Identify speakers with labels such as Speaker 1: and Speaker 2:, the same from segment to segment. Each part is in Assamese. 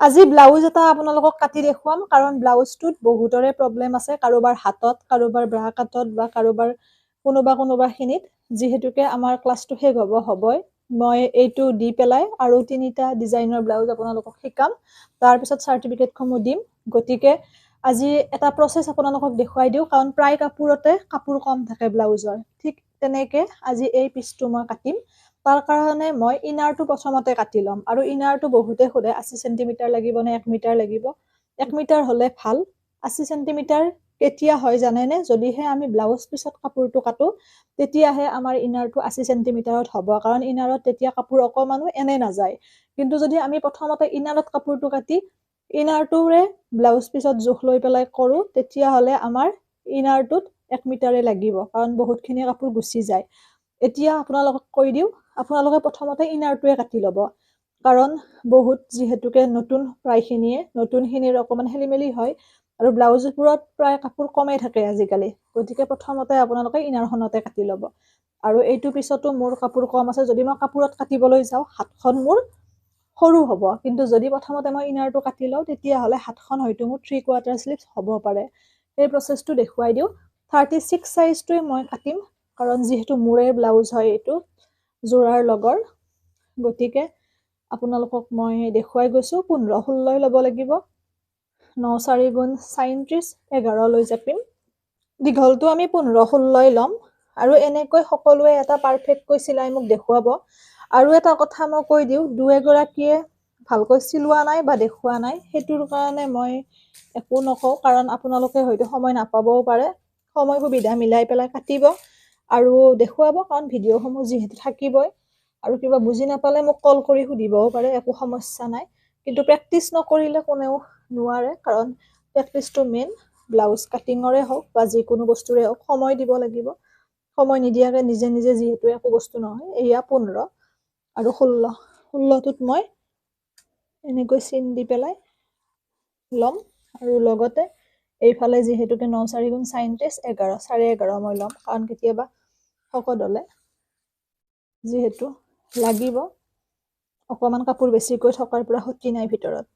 Speaker 1: আজি ব্লাউজ এটা আপোনালোকক কাটি দেখুৱাম কাৰণ ব্লাউজটোত বহুতৰে প্ৰব্লেম আছে কাৰোবাৰ হাতত কাৰোবাৰ ব্ৰা কাটত বা কাৰোবাৰ কোনোবা কোনোবাখিনিত যিহেতুকে আমাৰ ক্লাছটো শেষ হ'ব হ'বই। মই এইটো দি পেলাই আৰু তিনিটা ডিজাইনৰ ব্লাউজ আপোনালোকক শিকাম। তাৰপিছত চাৰ্টিফিকেটসমূহ দিম। গতিকে আজি এটা প্ৰচেছ আপোনালোকক দেখুৱাই দিওঁ কাৰণ প্ৰায় কাপোৰতে কাপোৰ কম থাকে ব্লাউজৰ। ঠিক তেনেকৈ আজি এই পিচটো মই কাটিম। তাৰ কাৰণে মই ইনাৰটো প্ৰথমতে কাটি ল'ম। আৰু ইনাৰটো বহুতে সোধে আশী চেণ্টিমিটাৰ লাগিব নে এক মিটাৰ লাগিব? এক মিটাৰ হ'লে ভাল। আশী চেণ্টিমিটাৰ কেতিয়া হয় জানেনে? যদিহে আমি ব্লাউজ পিছত কাপোৰটো কাটো তেতিয়াহে আমাৰ ইনাৰটো আশী চেণ্টিমিটাৰত হ'ব। কাৰণ ইনাৰত তেতিয়া কাপোৰ অকণমানো এনে নাযায়। কিন্তু যদি আমি প্ৰথমতে ইনাৰত কাপোৰটো কাটি ইনাৰটোৰে ব্লাউজ পিছত জোখ লৈ পেলাই কৰোঁ তেতিয়াহ'লে আমাৰ ইনাৰটোত এক মিটাৰে লাগিব। কাৰণ বহুতখিনি কাপোৰ গুচি যায়। এতিয়া আপোনালোকক কৈ দিওঁ আপোনালোকে প্ৰথমতে ইনাৰটোৱে কাটি ল'ব। কাৰণ বহুত যিহেতুকে নতুন প্ৰায়খিনিয়ে নতুনখিনিৰ অকণমান খেলি মেলি হয় আৰু ব্লাউজবোৰত প্ৰায় কাপোৰ কমেই থাকে আজিকালি। গতিকে প্ৰথমতে আপোনালোকে ইনাৰখনতে কাটি ল'ব। আৰু এইটো পিছতো মোৰ কাপোৰ কম আছে। যদি মই কাপোৰত কাটিবলৈ যাওঁ হাতখন মোৰ সৰু হ'ব। কিন্তু যদি প্ৰথমতে মই ইনাৰটো কাটি লওঁ তেতিয়াহ'লে হাতখন হয়তো মোৰ থ্ৰী কোৱাৰ্টাৰ শ্লিভছ হ'ব পাৰে। সেই প্ৰচেছটো দেখুৱাই দিওঁ। থাৰ্টি ছিক্স চাইজটোৱে মই কাটিম। কাৰণ যিহেতু মোৰে ব্লাউজ হয় এইটো। যোৰাৰ লগৰ। গতিকে আপোনালোকক মই দেখুৱাই গৈছোঁ পোন্ধৰ ষোল্লই ল'ব লাগিব। ন চাৰি গুণ চাৰিত্ৰিছ এঘাৰলৈ জাপিম। দীঘলটো আমি পোন্ধৰ ষোল্লই ল'ম আৰু এনেকৈ সকলোৱে এটা পাৰফেক্টকৈ চিলাই মোক দেখুৱাব। আৰু এটা কথা মই কৈ দিওঁ দুই এগৰাকীয়ে ভালকৈ চিলোৱা নাই বা দেখুওৱা নাই সেইটোৰ কাৰণে মই একো নকওঁ কাৰণ আপোনালোকে হয়তো সময় নাপাবও পাৰে। সময় সুবিধা মিলাই পেলাই কাটিব। আৰু দেখুৱাব কাৰণ ভিডিঅ'সমূহ যিহেতু থাকিবই আৰু কিবা বুজি নাপালে মোক কল কৰি সুধিবও পাৰে একো সমস্যা নাই। কিন্তু প্ৰেক্টিচ নকৰিলে কোনেও নোৱাৰে কাৰণ প্ৰেক্টিচটো মেইন ব্লাউজ কাটিঙৰে হওক বা যিকোনো বস্তুৰে হওক সময় দিব লাগিব। সময় নিদিয়াকৈ নিজে নিজে যিহেতু একো বস্তু নহয় এয়া পোন্ধৰ আৰু ষোল্ল। ষোল্লটোত মই এনেকৈ চিন দি পেলাই ল'ম আৰু লগতে এইফালে যিহেতুকে ন চাৰি গুণ চাৰিত্ৰিছ এঘাৰ চাৰে এঘাৰ মই ল'ম কাৰণ কেতিয়াবা শকত হ'লে যিহেতু লাগিব। অকণমান কাপোৰ বেছিকৈ থকাৰ পৰা সতি নাই ভিতৰত।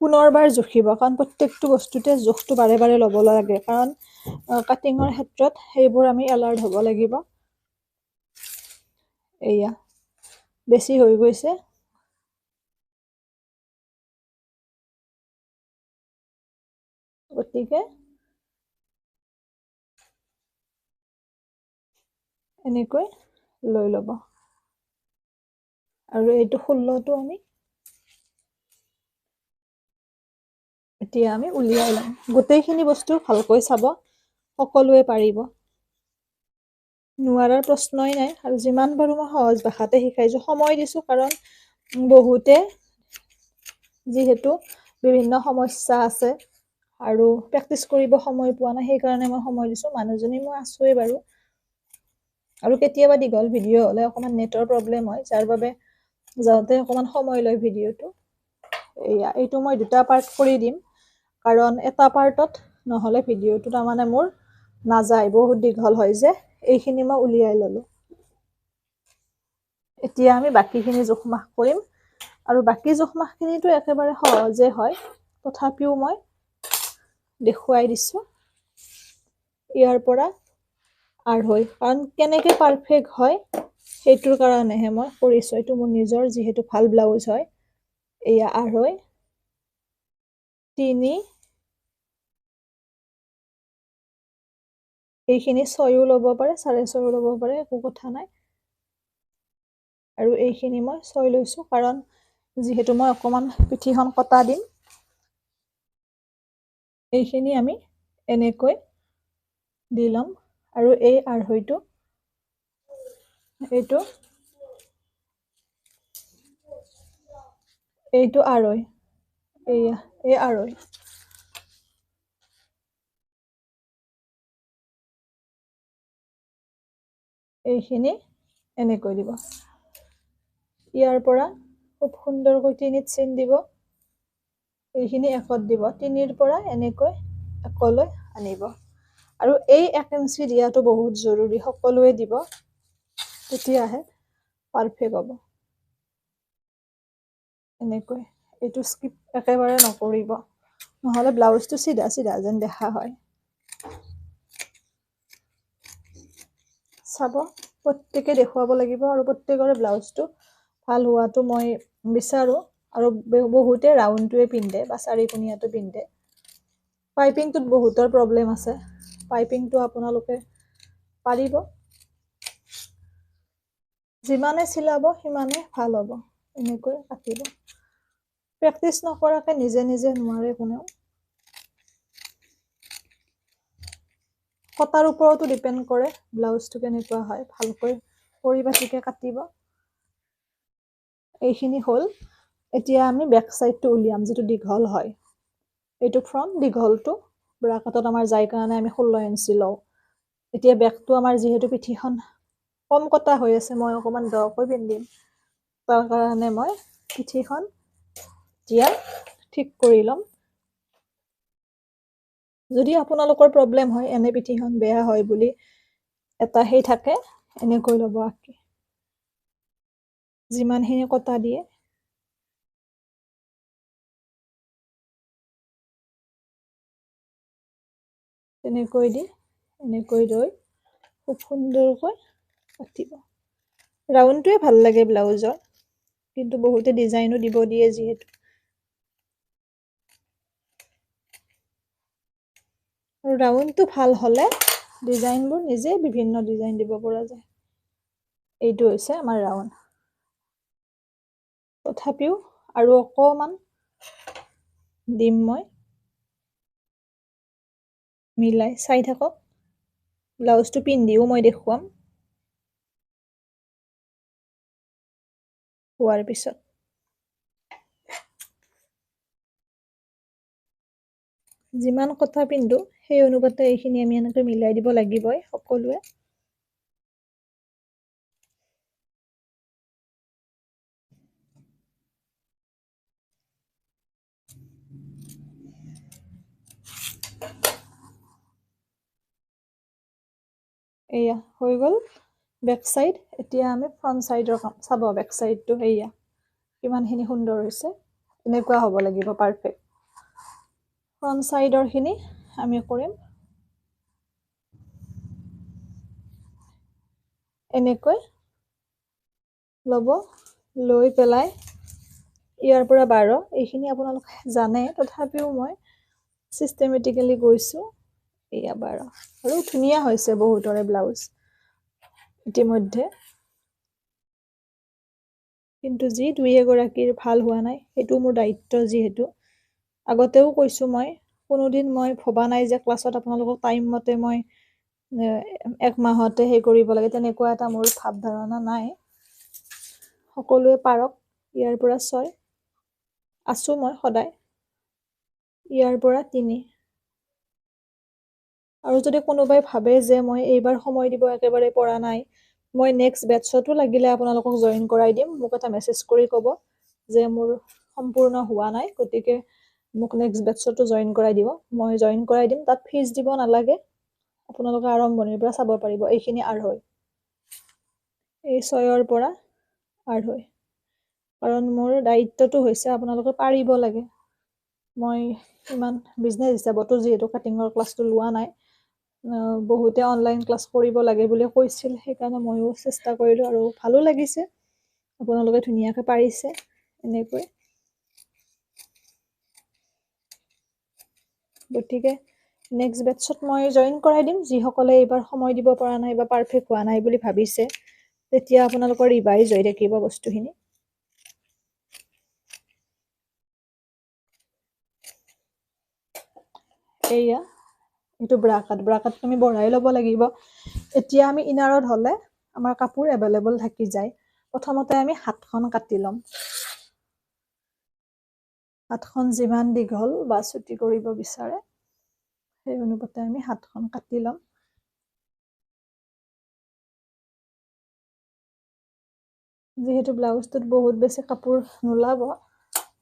Speaker 1: পুনৰবাৰ জুখিব কাৰণ প্ৰত্যেকটো বস্তুতে জোখটো বাৰে বাৰে ল'ব লাগে কাৰণ কাটিঙৰ ক্ষেত্ৰত সেইবোৰ আমি এলাৰ্ট হ'ব লাগিব। এয়া বেছি হৈ গৈছে। গতিকে এনেকৈ লৈ ল'ব। আৰু এইটো ষোল্লটো আমি এতিয়া আমি উলিয়াই ল'ম। গোটেইখিনি বস্তু ভালকৈ চাব। সকলোৱে পাৰিব। নোৱাৰাৰ প্ৰশ্নই নাই। আৰু যিমান পাৰোঁ মই সহজ ভাষাতে শিকাইছোঁ। সময় দিছোঁ কাৰণ বহুতে যিহেতু বিভিন্ন সমস্যা আছে। আৰু প্ৰেক্টিচ কৰিব সময় পোৱা নাই সেইকাৰণে মই সময় দিছোঁ। মানুহজনী মই আছোৱেই বাৰু। আৰু কেতিয়াবা দীঘল ভিডিঅ' হ'লে অকণমান নেটৰ প্ৰব্লেম হয় যাৰ বাবে যাওঁতে অকণমান সময় লয় ভিডিঅ'টো। এয়া এইটো মই দুটা পাৰ্ট কৰি দিম। কাৰণ এটা পাৰ্টত নহ'লে ভিডিঅ'টো তাৰমানে মোৰ নাযায় বহুত দীঘল হয় যে। এইখিনি মই উলিয়াই ল'লোঁ। এতিয়া আমি বাকীখিনি জোখ মাখ কৰিম। আৰু বাকী জোখ মাখখিনিতো একেবাৰে সহজে হয়। তথাপিও মই দেখুৱাই দিছোঁ। ইয়াৰ পৰা আঢ়ৈ কাৰণ কেনেকৈ পাৰফেক্ট হয় সেইটোৰ কাৰণেহে মই কৰিছোঁ। এইটো মোৰ নিজৰ যিহেতু ভাল ব্লাউজ হয় এয়া আঢ়ৈ তিনি। এইখিনি ছয়ো ল'ব পাৰে চাৰে ছয়ো ল'ব পাৰে একো কথা নাই। আৰু এইখিনি মই ছয় লৈছোঁ কাৰণ যিহেতু মই অকণমান পিঠিখন কটা দিম। এইখিনি আমি এনেকৈ দি ল'ম আৰু এই আঢ়ৈটো, এইটো এইটো এয়া এই আঢ়ৈ। এইখিনি এনেকৈ দিব। ইয়াৰ পৰা খুব সুন্দৰকৈ তিনিত চিন দিব। এইখিনি একত দিব তিনিৰ পৰা এনেকৈ একলৈ আনিব। আৰু এই এক ইঞ্চি দিয়াটো বহুত জৰুৰী সকলোৱে দিব তেতিয়াহে পাৰফেক্ট হ'ব। এনেকৈ এইটো স্কিপ একেবাৰে নকৰিব। নহ'লে ব্লাউজটো চিধা চিধা যেন দেখা হয়। চাব প্ৰত্যেকে দেখুৱাব লাগিব আৰু প্ৰত্যেকৰে ব্লাউজটো ভাল হোৱাটো মই বিচাৰোঁ। আৰু বহুতে ৰাউণ্ডটোৱে পিন্ধে বা চাৰিকোণীয়াটো পিন্ধে পাইপিংটোত বহুতৰ প্ৰব্লেম আছে। পাইপিংটো আপোনালোকে পাৰিব। যিমানে চিলাব সিমানে ভাল হ'ব। এনেকৈ কাটিব। প্ৰেক্টিচ নকৰাকে নিজে নিজে নোৱাৰে কোনেও। কটাৰ ওপৰতো ডিপেণ্ড কৰে ব্লাউজটো কেনেকুৱা হয়। ভালকৈ পৰিপাটিকৈ কাটিব। এইখিনি হ'ল। এতিয়া আমি বেক চাইডটো উলিয়াম যিটো দীঘল হয়। এইটো ফ্ৰণ্ট দীঘলটো ব্ৰাকেটত আমাৰ যায় কাৰণে আমি ষোল্ল ইঞ্চি লওঁ। এতিয়া বেকটো আমাৰ যিহেতু পিঠিখন কম কটা হৈ আছে মই অকণমান দকৈ পিন্ধিম। তাৰ কাৰণে মই পিঠিখন এতিয়া ঠিক কৰি ল'ম। যদি আপোনালোকৰ প্ৰব্লেম হয় এনে পিঠিখন বেয়া হয় বুলি এটা সেই থাকে এনেকৈ ল'ব আঁকি। যিমানখিনি কটা দিয়ে। তেনেকৈ দি এনেকৈ লৈ খুব সুন্দৰকৈ কাটিব। ৰাউণ্ডটোৱে ভাল লাগে ব্লাউজৰ কিন্তু বহুতে ডিজাইনো দিব দিয়ে যিহেতু। আৰু ৰাউণ্ডটো ভাল হ'লে ডিজাইনবোৰ নিজে বিভিন্ন ডিজাইন দিব পৰা যায়। এইটো হৈছে আমাৰ ৰাউণ্ড। তথাপিও আৰু অকণমান দিম মই। মিলাই চাই থাকক। ব্লাউজটো পিন্ধিও মই দেখুৱাম। হোৱাৰ পিছত। যিমান কথা পিন্ধো সেই অনুপাতে এইখিনি আমি এনেকৈ মিলাই দিব লাগিবই সকলোৱে। এয়া হৈ গ'ল। বেক চাইড এতিয়া আমি ফ্ৰণ্ট চাইডৰ কাম চাব বেক চাইডটো সেয়া কিমানখিনি সুন্দৰ হৈছে। এনেকুৱা হ'ব লাগিব পাৰফেক্ট ফ্ৰণ্ট চাইডৰখিনি আমি কৰিম। এনেকৈ ল'ব লৈ পেলাই ইয়াৰ পৰা বাৰ। এইখিনি আপোনালোকে জানে তথাপিও মই ছিষ্টেমেটিকেলি গৈছোঁ। এয়া বাৰ। আৰু ধুনীয়া হৈছে বহুতৰে ব্লাউজ। ইতিমধ্যে। কিন্তু যি দুই এগৰাকীৰ ভাল হোৱা নাই সেইটো মোৰ দায়িত্ব যিহেতু। আগতেও কৈছোঁ মই কোনোদিন মই ভবা নাই যে ক্লাছত আপোনালোকক টাইম মতে মই এক মাহতে সেই কৰিব লাগে তেনেকুৱা এটা মোৰ ভাৱ ধাৰণা নাই। সকলোৱে পাৰক ইয়াৰ পৰা ছয়। আছোঁ মই সদায়। ইয়াৰ পৰা তিনি। আৰু যদি কোনোবাই ভাবে যে মই এইবাৰ সময় দিব একেবাৰে পৰা নাই মই নেক্সট বেটছতো লাগিলে আপোনালোকক জইন কৰাই দিম। মোক এটা মেছেজ কৰি ক'ব যে মোৰ সম্পূৰ্ণ হোৱা নাই গতিকে মোক নেক্সট বেটছতো জইন কৰাই দিব। মই জইন কৰাই দিম তাত ফিজ দিব নালাগে। আপোনালোকে আৰম্ভণিৰ পৰা চাব পাৰিব এইখিনি আঢ়ৈ এই ছয়ৰ পৰা আঢ়ৈ কাৰণ মোৰ দায়িত্বটো হৈছে আপোনালোকে পাৰিব লাগে। মই ইমান বিজনেছ হিচাপতো যিহেতু কাটিঙৰ ক্লাছটো লোৱা নাই বহুতে অনলাইন ক্লাছ কৰিব লাগে বুলি কৈছিল সেইকাৰণে ময়ো চেষ্টা কৰিলোঁ আৰু ভালো লাগিছে। আপোনালোকে ধুনীয়াকৈ পাৰিছে এনেকৈ। গতিকে নেক্সট বেটছত মই জইন কৰাই দিম যিসকলে এইবাৰ সময় দিব পৰা নাই বা পাৰফেক্ট হোৱা নাই বুলি ভাবিছে তেতিয়া আপোনালোকৰ ৰিভাইজ হৈ থাকিব বস্তুখিনি। এয়া এইটো ব্ৰাকাট ব্ৰাকাট আমি বঢ়াই ল'ব লাগিব। এতিয়া আমি ইনাৰত হ'লে আমাৰ কাপোৰ এভেইলেবল থাকি যায়। প্ৰথমতে আমি হাতখন কাটি ল'ম। হাতখন যিমান দীঘল বা চুটি কৰিব বিচাৰে সেই অনুপাতে আমি হাতখন কাটি ল'ম। যিহেতু ব্লাউজটোত বহুত বেছি কাপোৰ নোলাব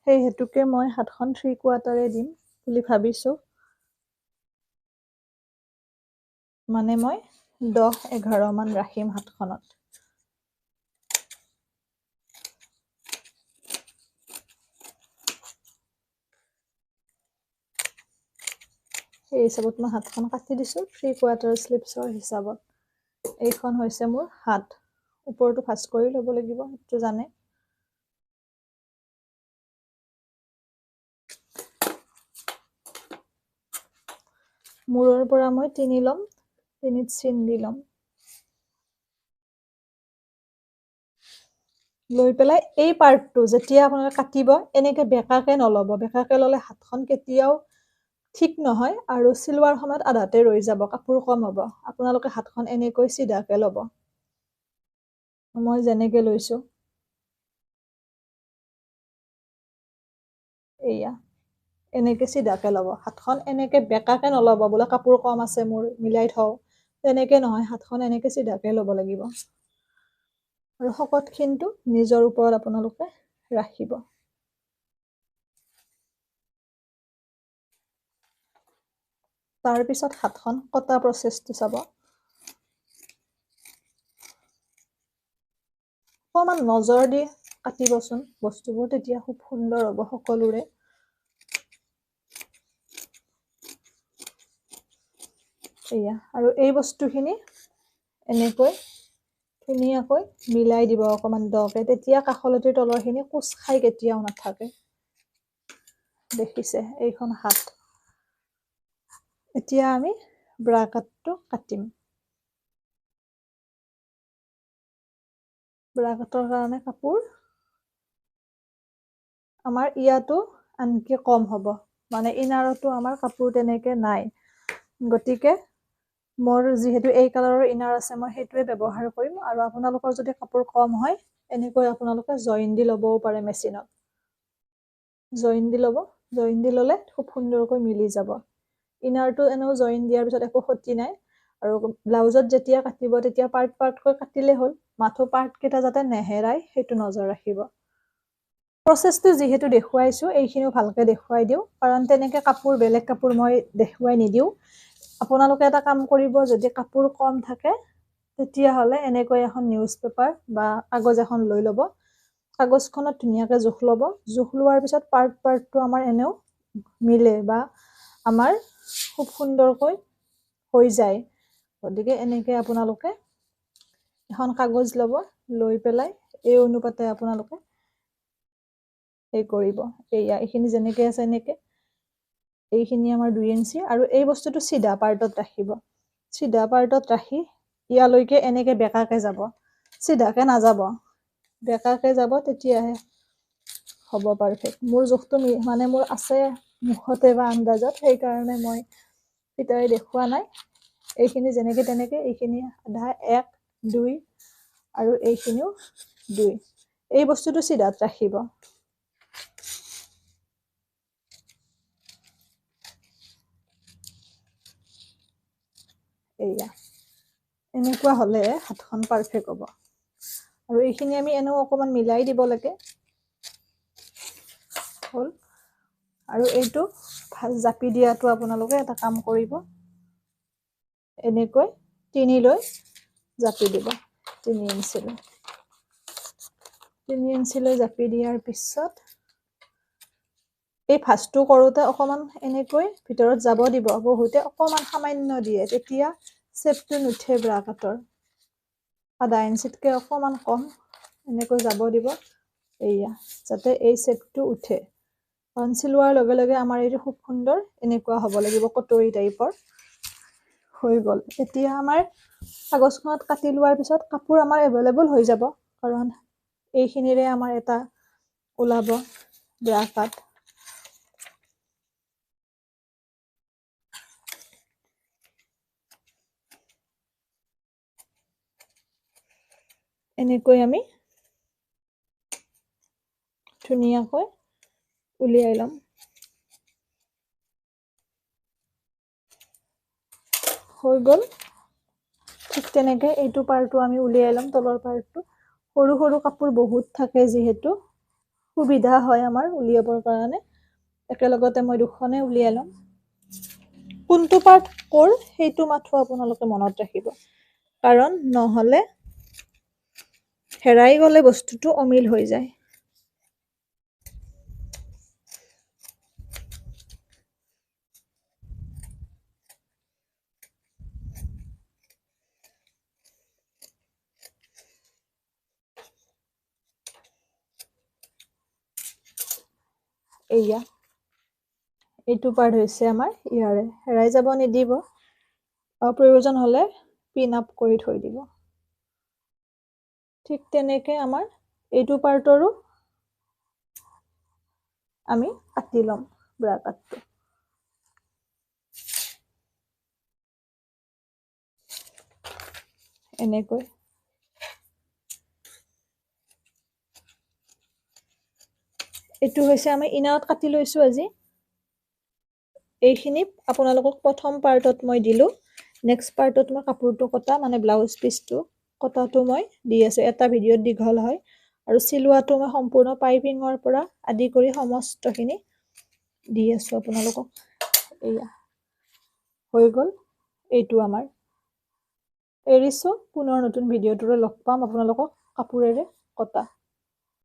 Speaker 1: সেই হেতুকে মই হাতখন থ্ৰী কোৱাৰ্টাৰে দিম বুলি ভাবিছোঁ। মানে মই দহ এঘাৰমান ৰাখিম হাতখনত। সেই হিচাপত মই হাতখন কাটি দিছোঁ থ্ৰী কোৱাৰ্টাৰ শ্লিপছৰ হিচাপত। এইখন হৈছে মোৰ হাত। ওপৰটো ফাষ্ট কৰি ল'ব লাগিব সেইটো জানে। মূৰৰ পৰা মই তিনি ল'ম তিনিত চিন দি ল'ম লৈ পেলাই এই পাৰ্টটো যেতিয়া আপোনালোকে কাটিব এনেকৈ বেঁকাকৈ নল'ব। বেঁকাকৈ ল'লে হাতখন কেতিয়াও ঠিক নহয় আৰু চিলোৱাৰ সময়ত আধাতে ৰৈ যাব কাপোৰ কম হ'ব। আপোনালোকে হাতখন এনেকৈ চিধাকৈ ল'ব। মই যেনেকৈ লৈছোঁ। এয়া এনেকৈ চিধাকৈ ল'ব। হাতখন এনেকৈ বেঁকাকৈ নল'ব বোলে কাপোৰ কম আছে মোৰ মিলাই থওঁ। তেনেকৈ নহয় হাতখন এনেকৈ চিধাকৈ ল'ব লাগিব। আৰু শকতখিনটো নিজৰ ওপৰত আপোনালোকে ৰাখিব। তাৰপিছত হাতখন কটা প্ৰচেছটো চাব। অকণমান নজৰ দি কাটিবচোন বস্তুবোৰ তেতিয়া খুব সুন্দৰ হ'ব সকলোৰে। এয়া। আৰু এই বস্তুখিনি এনেকৈ ধুনীয়াকৈ মিলাই দিব অকণমান দকৈ। তেতিয়া কাষলতিৰ তলৰখিনি কোচ খাই কেতিয়াও নাথাকে। দেখিছে এইখন হাত। এতিয়া আমি ব্ৰা কাটটো কাটিম। ব্ৰা কাটৰ কাৰণে কাপোৰ আমাৰ ইয়াতো আনকি কম হ'ব। মানে ইনাৰতো আমাৰ কাপোৰ তেনেকৈ নাই। গতিকে মোৰ যিহেতু এই কালাৰৰ ইনাৰ আছে মই সেইটোৱে ব্যৱহাৰ কৰিম। আৰু আপোনালোকৰ যদি কাপোৰ কম হয় এনেকৈ আপোনালোকে জইন দি ল'বও পাৰে মেচিনত। জইন দি ল'ব। জইন দি ল'লে খুব সুন্দৰকৈ মিলি যাব। ইনাৰটো এনেও জইন দিয়াৰ পিছত একো ক্ষতি নাই। আৰু ব্লাউজত যেতিয়া কাটিব তেতিয়া পাৰ্ট পাৰ্টকৈ কাটিলেই হ'ল। মাথো পাৰ্টকেইটা যাতে নেহেৰাই সেইটো নজৰ ৰাখিব। প্ৰচেছটো যিহেতু দেখুৱাইছোঁ এইখিনিও ভালকৈ দেখুৱাই দিওঁ। কাৰণ তেনেকৈ কাপোৰ বেলেগ কাপোৰ মই দেখুৱাই নিদিওঁ। আপোনালোকে এটা কাম কৰিব যদি কাপোৰ কম থাকে তেতিয়াহ'লে এনেকৈ এখন নিউজ পেপাৰ বা কাগজ এখন লৈ ল'ব। কাগজখনত ধুনীয়াকৈ জোখ ল'ব। জোখ লোৱাৰ পিছত পাৰ্ট পাৰ্টটো আমাৰ এনেও মিলে বা আমাৰ খুব সুন্দৰকৈ হৈ যায়। গতিকে এনেকৈ আপোনালোকে এখন কাগজ ল'ব লৈ পেলাই এই অনুপাতে আপোনালোকে এই কৰিব। এইয়া এইখিনি যেনেকৈ আছে এনেকৈ। এইখিনি আমাৰ দুই ইঞ্চি আৰু এই বস্তুটো চিধা পাৰ্টত ৰাখিব। চিধা পাৰ্টত ৰাখি ইয়ালৈকে এনেকৈ বেঁকাকৈ যাব। চিধাকৈ নাযাব। বেঁকাকৈ যাব তেতিয়াহে হ'ব পাৰফেক্ট মোৰ জোখটো মানে মোৰ আছে মুখতে বা আন্দাজত সেইকাৰণে মই ফিতাৰে দেখুওৱা নাই। এইখিনি যেনেকৈ তেনেকৈ এইখিনি আধা এক দুই আৰু এইখিনিও দুই। এই বস্তুটো চিধাত ৰাখিব। এয়া। এনেকুৱা হ'লে হাতখন পাৰফেক্ট হ'ব। আৰু এইখিনি আমি এনেও অকণমান মিলাই দিব লাগে। হ'ল। আৰু এইটো জাপি দিয়াটো আপোনালোকে এটা কাম কৰিব। এনেকৈ তিনি লৈ জাপি দিব। তিনি ইঞ্চিলৈ তিনি ইঞ্চিলৈ জাপি দিয়াৰ পিছত এই ভাজটো কৰোঁতে অকণমান এনেকৈ ভিতৰত যাব দিব। বহুতে অকণমান সামান্য দিয়ে। তেতিয়া চেপটো নুঠে ব্ৰা কাটৰ আধা ইঞ্চিতকৈ অকণমান কম এনেকৈ যাব দিব। এয়া যাতে এই চেপটো উঠে। কাৰণ চিলোৱাৰ লগে লগে আমাৰ এইটো খুব সুন্দৰ এনেকুৱা হ'ব লাগিব কটৰী টাইপৰ হৈ গ'ল। এতিয়া আমাৰ কাগজখনত কাটি লোৱাৰ পিছত কাপোৰ আমাৰ এভেইলেবল হৈ যাব কাৰণ এইখিনিৰে আমাৰ এটা ওলাব ব্ৰা কাট এনেকৈ আমি ধুনীয়াকৈ উলিয়াই ল'ম। হৈ গ'ল। ঠিক তেনেকৈ এইটো পাৰ্টো আমি উলিয়াই ল'ম তলৰ পাৰ্টটো সৰু সৰু কাপোৰ বহুত থাকে যিহেতু। সুবিধা হয় আমাৰ উলিয়াবৰ কাৰণে। একেলগতে মই দুখনে উলিয়াই ল'ম। কোনটো পাৰ্ট ক'ৰ সেইটো মাথো আপোনালোকে মনত ৰাখিব। কাৰণ নহ'লে হেৰাই গ'লে বস্তুটো অমিল হৈ যায়। এয়া এইটো পাৰ্ট হৈছে আমাৰ ইয়াৰে হেৰাই যাব নিদিব। প্ৰয়োজন হ'লে পিন আপ কৰি থৈ দিব। ঠিক তেনেকৈ আমাৰ এইটো পাৰ্টৰো আমি কাটি ল'ম ব্ৰা কাটটো। এনেকৈ। এইটো হৈছে আমি ইনাৰত কাটি লৈছোঁ আজি। এইখিনি আপোনালোকক প্ৰথম পাৰ্টত মই দিলোঁ। নেক্সট পাৰ্টত মই কাপোৰটো কটা মানে ব্লাউজ পিচটো কটাটো মই দি আছোঁ এটা ভিডিঅ'ত দীঘল হয়। আৰু চিলোৱাটো মই সম্পূৰ্ণ পাইপিঙৰ পৰা আদি কৰি সমস্তখিনি দি আছোঁ আপোনালোকক। এয়া হৈ গ'ল এইটো আমাৰ। এৰিছোঁ পুনৰ নতুন ভিডিঅ'টোৰে লগ পাম আপোনালোকক কাপোৰেৰে কটা।